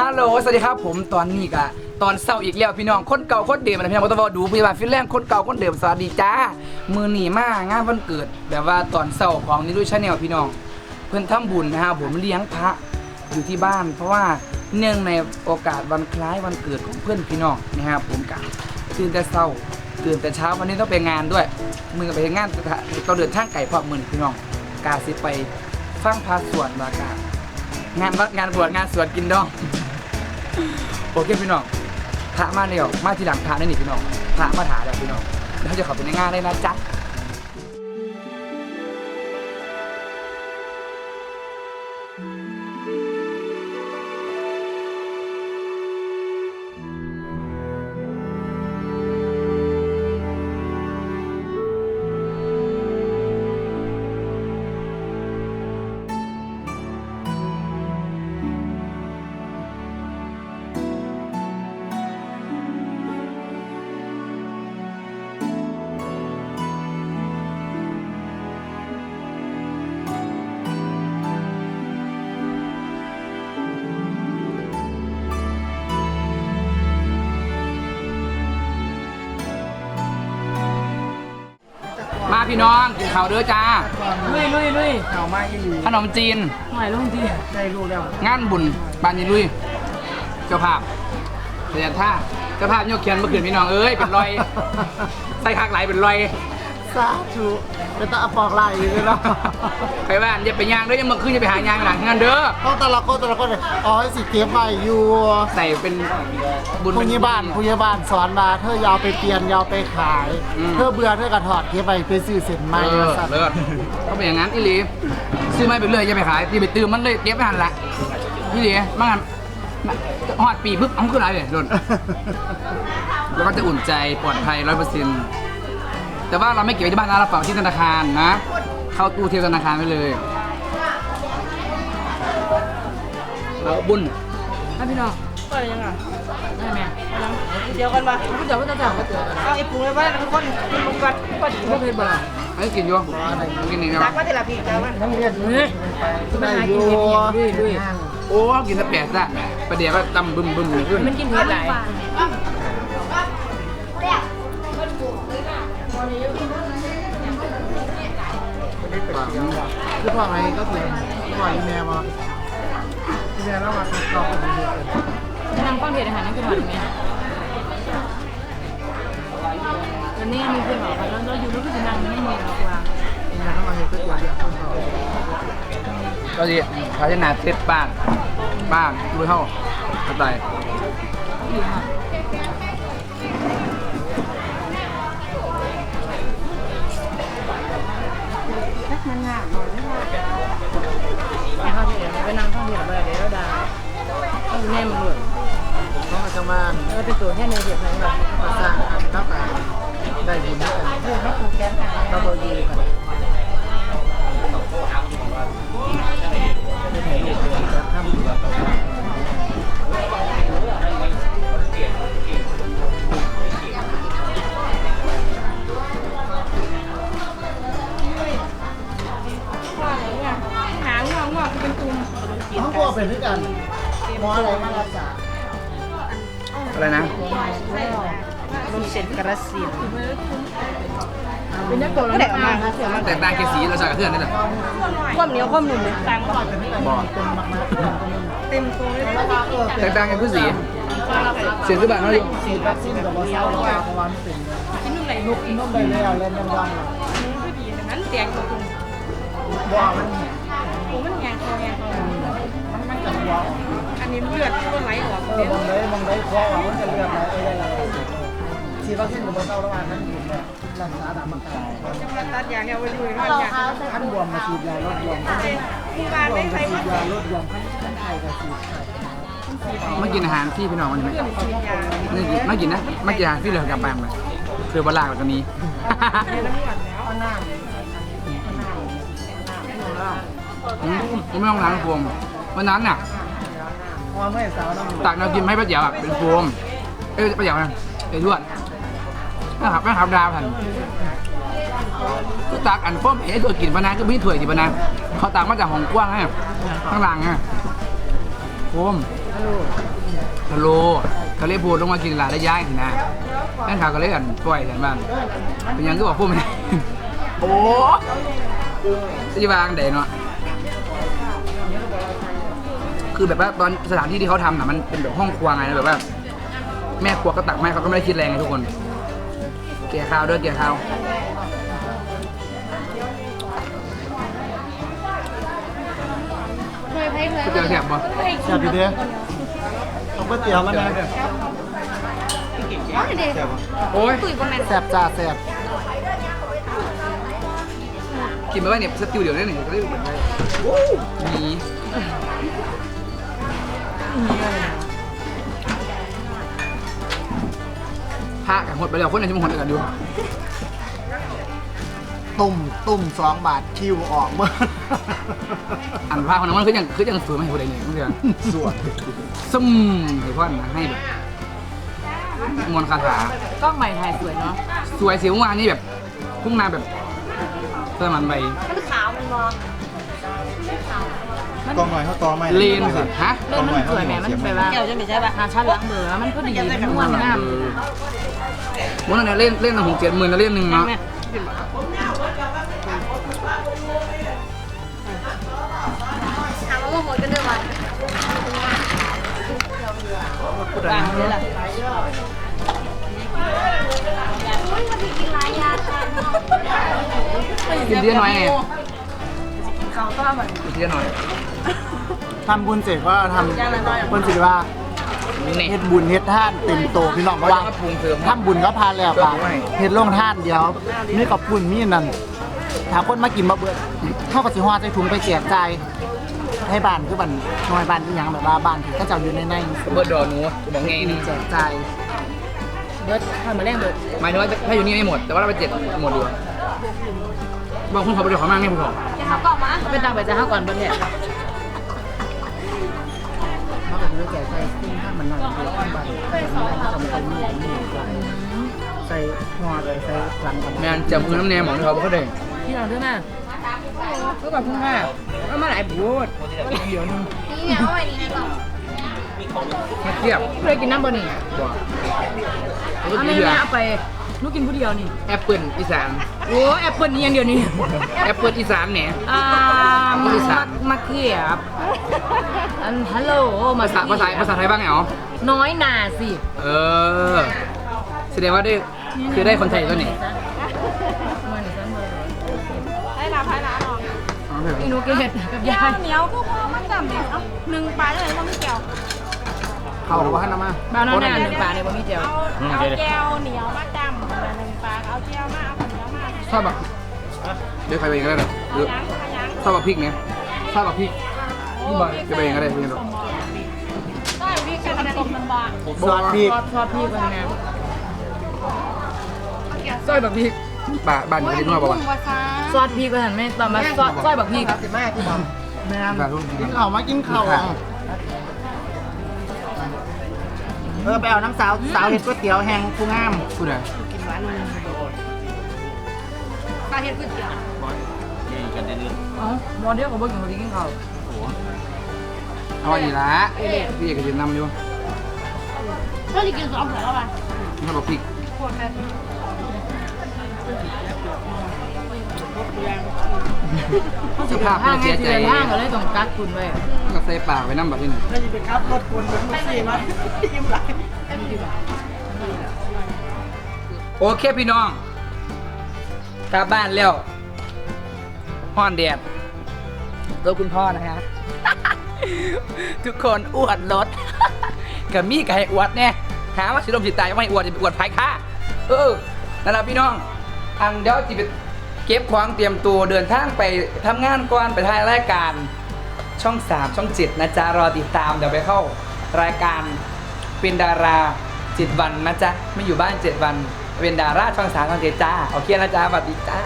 ฮัลโหล สวัสดีครับ ผมตอนนี้กะตอนเศร้าอีกแล้วพี่น้อง คนเก่าคนเดิมนะพี่น้องก็ต้องบอกดูพยาบาลฟินแลนด์คนเก่าคนเดิมสวัสดีจ้า มือหนีมากงานวันเกิด แบบว่าตอนเศร้าของนิรุชาแนลพี่น้อง เพื่อนทำบุญนะฮะผมเลี้ยงพระอยู่ที่บ้าน เพราะว่าเนื่องในโอกาสวันคล้ายวันเกิดของเพื่อนพี่น้องนะครับผมกะตื่นแต่เศร้าตื่นแต่เช้าวันนี้ต้องไปงานด้วย มือไปงานต้องเดินทางไก่พร้อมมือพี่น้อง กาสิไปฟังพระสวดมากางานวัดงานบวชงานสวดกินดอง โอเคพี่น้องพระมาเดียวมาทีหลังพระนั่นี่พี่น้องพระมาถาแล้วพี่น้องแล้วจะขอไปในงานได้นะจ๊ะ พี่น้องกินข้าวเด้อจ้า ลุยลุยลุยเอามาอีหลีขนมจีนหน่อยลงทีได้รู้แล้วงานบุญบานยีลุย เจ้าภาพเสียท่าเจ้าภาพโยกเขียนเมื่อคืนพี่น้องเอ้ยเป็นรอย ใส่คักไหลเป็นรอย สาธุเป็นตาปอกไหลเลยเนาะไปบ้านอย่าไปย่างเด้อยังเมื่อคืนอย่าไปหายางหลังงานเด้อต้องแต่ละคนแต่ละคนเลยอ๋อสิเก็บไว้อยู่ใส่เป็นบุญผู้เป็นใหญ่บ้านผู้ใหญ่บ้านสอนมาเธอยาวไปเปลี่ยนยาวไปขาย อืม เธอเบื่อเธอกระถอดเก็บไว้ไปซื้อเส้นใหม่เออสัตว์เลิศก็เป็นอย่างนั้นอีหลีซื้อไม่ไปเรื่อยอย่าไปขายที่ไปตื้มมันเลยเก็บไม่ทันละอีหลีบางอันหอดปีปุ๊บเอาขึ้นไรเลยโดนแล้วก็จะอุ่นใจปลอดภัยร้อยเปอร์เซ็นต์ แต่ว่าเราไม่เก็บไว้ที่บ้านนะเราฝากไว้ที่ธนาคารนะ เข้าตู้เทียมธนาคารไว้เลยเราบุญให้พี่น้องก็ยังไงได้ไหมเดี๋ยวกันมาเดี๋ยวก็จะจับก็เจอกันเอาไอ้ปุ๋ยไว้ทุกคนกินมุกก่อนก็จะไม่เป็นบ้าไอ้ยกินอยู่กินนี่ตันะกมาแต่ละพี่จ้ามันนักเรียนเฮ้ยจะไปหากินเห็ดลุยลุยโอ้กินสแปดซะประเดี๋ยวก็ตำบึมบึมขึ้นมันกินเห็ดหลาย คือพ่อไงก็คือพ่ออีแม่มาอีแม่แล้วมาทดสอบกันเยอะเลยนางป้องเห็ดอาหารนั่นคือหวานไหมตอนนี้มีเพื่อนบอกว่าเราอยู่รู้สึกนางไม่มีหรอกว่าก็ตัวเดียวคนเขาก็ดีพัฒนาเซ็ตบ้านบ้านดูเท่าเข้าใจากมันงามหน่อยไม่เข้าที่ไปนั่งข้างเห็ดอะไปเดี๋ยวดาต้องแน่มันเลยเขามาจะมาเออเป็นตัวแค่ในเดียวกันแบบมาสร้างข้าวไก่ได้บุญด้ยิน เขาก็เป็นด้วยกันหมออะไรมารักษาอะไรนะรุ่นเซนกระสินเป็นนักโตแล้วแดนะกมาเสียมันแตกต่างแค่สีเราใส่กับเพื่อนนี่แหละความเหนียวความหนุ่มเลยต่างกันเป็นด้วยกันเป็นมากๆเต็มตัวเลยแล้วก็เออแตกต่างกันคือสีเสียงคือแบบนั้นดิฉีดวัคซีนกับว่าเศร้าแล้วเพราะว่ามันเป็นกินนุ่มไหลลูกนุ่มไปแล้วเล่นน้ำรังก็ดีแต่นั้นแตกตัวตุ้มบ่มันผมมันแงงคอแงงคอมันจะหัว อันนี้เลือดก็ไหลออกเออบางได้บางได้คอมันจะเลือดไหลไปได้ฉีดวัคซีนกับว่าเศร้าแล้วมันอยู่เนี่ยรักษาตามอาการจะมาตัดยาเนี่ยไว้ด้วยกันยาขั้นบวมมาฉีดยาลดบวมขั้นบ้านไม่ใครฉีดยาลดบวมขั้นขั้นไข้กับฉีดไม่กินอาหารพี่พี่น้องมันไหมเพื่อนฉีดยาไม่กินไม่กินนะไม่กินอาหารพี่เหลยกลับบ้านเลยคือบลากแบบนี้ในน้ำหวนแล้ไม่ต้องล้างโฟมวันนั้นน่ะ พอเมื่สาวน้ำตักเรากินไม่ป้าเจ๋วอะเป็นโฟมเอ้ยป้าเจ๋วนะไอ้ด้วนนะครับไม่ครับดาวทันก็ตักอันโฟมไอ้ตัวกินปะนะก็ไม่ถ้วยกินปะนะเขาตักมาจากห้องกว้างให้ข้างหลังไงโฟมฮัลโหลทะโลก็เลยพูดลงมากินหลานได้ย้ายสินะแม่ข่าวก็เลยกันปล่อยกันบ้างเป็นยังก็บอกพวกมันโอ้จะวางเดเนาะ คือแบบว่าตอนสถานที่ที่เขาทำน่ะมันเป็นแบบห้องครัวไงนะแบบว่า แม่ครัวก็ตักไม้เขาก็ไม่ได้คิดแรงไงทุกคน เกี่ยข้าวด้วยเกี่ยข้าวเคยไปเคยก๋วยเตี๋ยวแซ่บปะแซ่บดีเด้อเอาก๋วยเตี๋ยวมานะอ๋อเด็กโอ้ยคุยประมาณแซ่บจ้าแซ่บกินไปว่าเนี่ยสติวเดี๋ยวได้หนึ่งก็ได้เหมือนกันมี พากันหมดไปแล้วคนไหนจะมาหมดกันดูตุ่มตุ่มสองบาทคิวออกเมื่ออันพาคนนั้นมันคือยังคือยังฝืนไม่ให้คนใดเนี่ยเพื่อนส่วนซึมให้พ่อนให้แบบมวลคาถากล้องใหม่ถ่ายสวยเนาะสวยเสียวเมื่อวานนี่แบบพุ่งนาแบบเติมมันไปมันขาวมันมอง กองหน่อยเขาตอไม่เลนสิฮะเล่นมันสวยแหมมันไปว่าแก้วจะไม่ใช่ป่ะหาชั้นล้างเบอร์มันพอดีมันม่วนงามวันนั้นเล่นเล่นหกเจ็ดหมื่นแล้วเล่นหนึ่งเนาะถามว่าโมโหกันด้วยวันพูดอะไรบางเลยล่ะกินเยอะหน่อยไง เขาก็เหมือนกินเยอะหน่อย ทำบุญเสร็จก็ทำบุญสิว่านี่ เฮ็ดบุญเฮ็ดท่านเต็มโตพี่น้องเพราะว่าปรุงเติมทำบุญก็พาแล้วป่ะเฮ็ดลงท่านเดียวมีกับปุ่นมีนั่นถ้าคนมากินมาเบิดเข้ากับสิฮอดใส่ถุงไปแจกจ่ายให้บ้านคือบ้านน้อยบ้านที่ยังแบบว่าบ้านที่เขาเจ้าอยู่ในในเบิร์ดดอหนูบอกไงนี่แจกจ่ายเบิร์ดทำมาแรงเบิร์ดหมายถึงว่าถ้าอยู่นี่ไม่หมด แต่ว่าเราไปเจ็ดหมดดีกว่าบางคนเขาไปเดี๋ยวเขามากไม่พอ เป็นตังไปจะห้าก่อนเบิร์ดเนี่ยเขาก็จะแจกจ่ายซึ่งถ้ามันนั่นคือบ้านบ้านสำคัญมีมีใส่หัวเลยใส่หลังกันแมนจับมือน้ำแนมหมองเขาเขาได้พี่น้องด้วยนะเมื่อก่อนเพิ่งมาเอามาหลายบูดเดี๋ยวนึง มาเทียบเคยกินน้ำบะนี่บ่แล้วก็เอามีไม่เหลือไม่เอาไปลูกกินผู้เดียวนี่ แอปเปิลอีสานโอ้แอปเปิลนี่อย่างเดียวนี่แอปเปิลอีสานเนี่ย อ่าอีสามานมาเขียบอันฮัลโหลมาภาษาภาษาภาษาไทยบ้างไงอ๋อน้อยหนาสิเออ แสดงว่าได้คือได้คนไทยตัวนี้ให้ร้านให้ร้านออกอ๋อแบบอีนูเกตกับยายเหนียวก็พอมันจำเลยเอาหนึ่งปลาเลยว่าไม่แก้ว เข้าหรือว่าให้น้ำมาบ้านน้องแน่หนึ่งปลาในบะหมี่เจียวเอาเอาแก้วเหนียวมาจำอะไรหนึ่งปลาเอาแก้วมาเอาเหนียวมาชอบแบบเดี๋ยวใครไปเองก็ได้หรอหเอารือยังเอายังชอบแบบพริกเนี่ยชอบแบบพริกนี่บอยจะไปเองก็ได้พี่น้องได้พี่แค่มันต้มมันบางสวัสดีชอบชอบพี่คนงานซอยแบบพริกบ้านบ้านอยู่ที่นู่นป่าวะซอสพริกก็หันไม่ตอนมาซอสซอยแบบพริกสิแม่ที่บอกแม่บ้านรุ่นกินข้าวมากินข้าวอะ เออไปเอาน้ำสาวสาวเห็ดก๋วยเตี๋ยวแห้งผู้งามพูดอะไรปลาเห็ดก๋วยเตี๋ยวอ๋อมอเดียวกับบ่กินคนที่กินข้าวเอาอันนี้ละพี่เอกจะนำอยู่ก็จะกินสองแผลแล้วป่ะชอบแบบพริกสภาพห้าง เสีไงยที่ใจเดินห้างก็เลยต้องกักตุนไว้ก็ใส่ปากไว้น้ำแบบนี้แล้วจะไปขับรถคนเป็นผู้สี่มายิ้มไหลโอเคพี่น้อง กลับบ้านแล้วห้อนแดดตัวคุณพ่อนะฮะ ทุกคนอวดรถกับมี่กับให้อวดแน่หาว่าสิลมสิตายไม่อวดจะไปอวดภายค่าเออนั่นแหละพี่น้อง อันเดี๋ยวจะไป เก็บของเตรียมตัวเดินทางไปทำงานก่อนไปถ่ายรายการช่อง 3 ช่อง 7 นะจ๊ะ รอติดตามเดี๋ยวไปเข้ารายการเป็นดารา7วันนะจ๊ะ ไม่อยู่บ้าน 7 วัน เป็นดาราช่อง3ช่อง7จ้า โอเคนะจ๊ะสวัสดีจ้า